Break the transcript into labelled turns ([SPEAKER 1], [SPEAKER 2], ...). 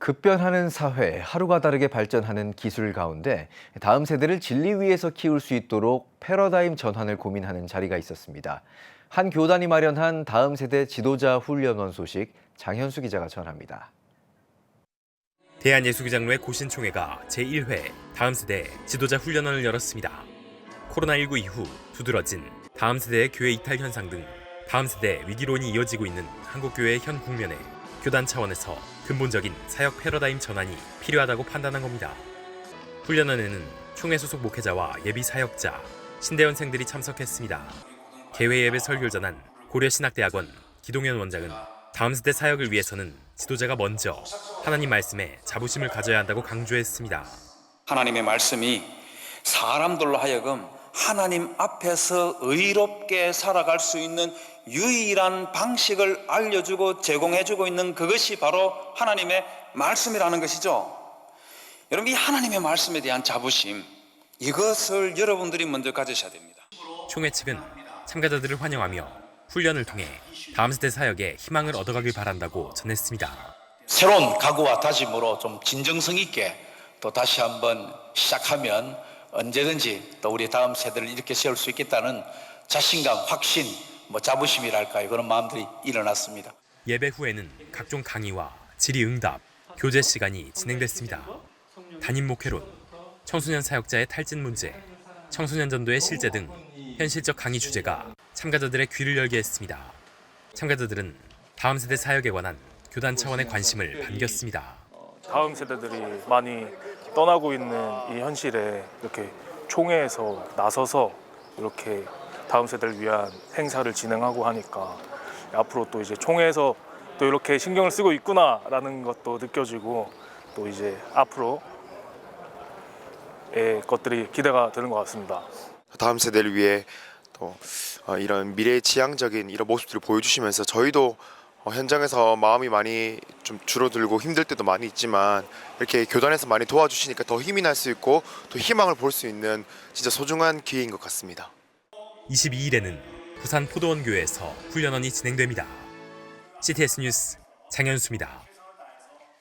[SPEAKER 1] 급변하는 사회, 하루가 다르게 발전하는 기술 가운데 다음 세대를 진리 위에서 키울 수 있도록 패러다임 전환을 고민하는 자리가 있었습니다. 한 교단이 마련한 다음 세대 지도자 훈련원 소식 장현수 기자가 전합니다.
[SPEAKER 2] 대한예수교장로회 고신총회가 제1회 다음 세대 지도자 훈련원을 열었습니다. 코로나19 이후 두드러진 다음 세대의 교회 이탈 현상 등 다음 세대 위기론이 이어지고 있는 한국교회의 현 국면에 교단 차원에서 근본적인 사역 패러다임 전환이 필요하다고 판단한 겁니다. 훈련원에는 총회 소속 목회자와 예비 사역자, 신대원생들이 참석했습니다. 개회 예배 설교를 전한 고려신학대학원 기동현 원장은 다음 세대 사역을 위해서는 지도자가 먼저 하나님 말씀에 자부심을 가져야 한다고 강조했습니다.
[SPEAKER 3] 하나님의 말씀이 사람들로 하여금 하나님 앞에서 의롭게 살아갈 수 있는 유일한 방식을 알려주고 제공해주고 있는 그것이 바로 하나님의 말씀이라는 것이죠. 여러분, 이 하나님의 말씀에 대한 자부심, 이것을 여러분들이 먼저 가지셔야 됩니다.
[SPEAKER 2] 총회 측은 참가자들을 환영하며 훈련을 통해 다음 세대 사역에 희망을 얻어가길 바란다고 전했습니다.
[SPEAKER 4] 새로운 각오와 다짐으로 좀 진정성 있게 또 다시 한번 시작하면 언제든지 또 우리 다음 세대를 이렇게 세울 수 있겠다는 자신감, 확신, 뭐 자부심이랄까요 그런 마음들이 일어났습니다.
[SPEAKER 2] 예배 후에는 각종 강의와 질의응답, 교제 시간이 진행됐습니다. 담임 목회론, 청소년 사역자의 탈진 문제, 청소년 전도의 실제 등 현실적 강의 주제가 참가자들의 귀를 열게 했습니다. 참가자들은 다음 세대 사역에 관한 교단 차원의 관심을 반겼습니다.
[SPEAKER 5] 다음 세대들이 많이 떠나고 있는 이 현실에 이렇게 총회에서 나서서 이렇게 다음 세대를 위한 행사를 진행하고 하니까 앞으로 또 이제 총회에서 또 이렇게 신경을 쓰고 있구나라는 것도 느껴지고 또 이제 앞으로의 것들이 기대가 되는 것 같습니다.
[SPEAKER 6] 다음 세대를 위해 또 어, 이런 미래 지향적인 이런 모습들을 보여주시면서 저희도 어, 현장에서 마음이 많이 좀 줄어들고 힘들 때도 많이 있지만 이렇게 교단에서 많이 도와주시니까 더 힘이 날 수 있고 또 희망을 볼 수 있는 진짜 소중한 기회인 것 같습니다.
[SPEAKER 2] 22일에는 부산 포도원 교회에서 훈련원이 진행됩니다. CTS 뉴스 장현수입니다.